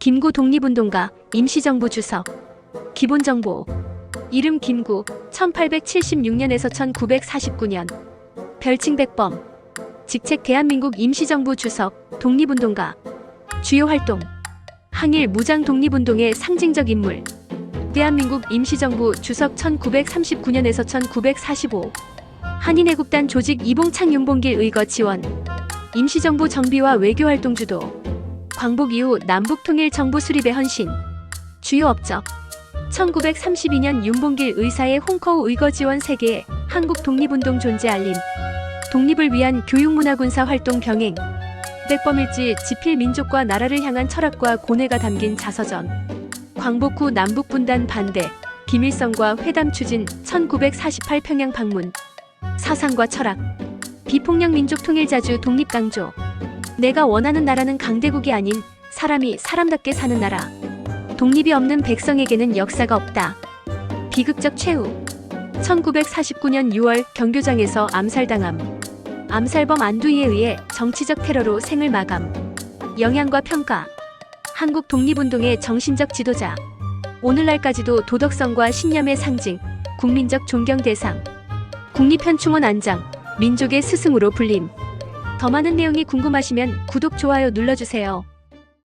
김구 독립운동가, 임시정부 주석. 기본정보. 이름 김구, 1876년에서 1949년. 별칭 백범. 직책 대한민국 임시정부 주석, 독립운동가. 주요 활동. 항일 무장 독립운동의 상징적 인물. 대한민국 임시정부 주석 1939년에서 1945. 한인애국단 조직 이봉창 윤봉길 의거 지원. 임시정부 정비와 외교활동 주도. 광복 이후 남북통일 정부 수립의 헌신. 주요 업적. 1932년 윤봉길 의사의 홍커우 의거 지원 세계에 한국 독립운동 존재 알림. 독립을 위한 교육문화군사 활동 병행. 백범일지 지필 민족과 나라를 향한 철학과 고뇌가 담긴 자서전. 광복 후 남북 분단 반대. 김일성과 회담 추진 1948 평양 방문. 사상과 철학. 비폭력 민족 통일자주 독립 강조. 내가 원하는 나라는 강대국이 아닌 사람이 사람답게 사는 나라. 독립이 없는 백성에게는 역사가 없다. 비극적 최후. 1949년 6월 경교장에서 암살당함. 암살범 안두희에 의해 정치적 테러로 생을 마감. 영향과 평가. 한국 독립운동의 정신적 지도자. 오늘날까지도 도덕성과 신념의 상징, 국민적 존경 대상. 국립현충원 안장, 민족의 스승으로 불림. 더 많은 내용이 궁금하시면 구독, 좋아요 눌러주세요.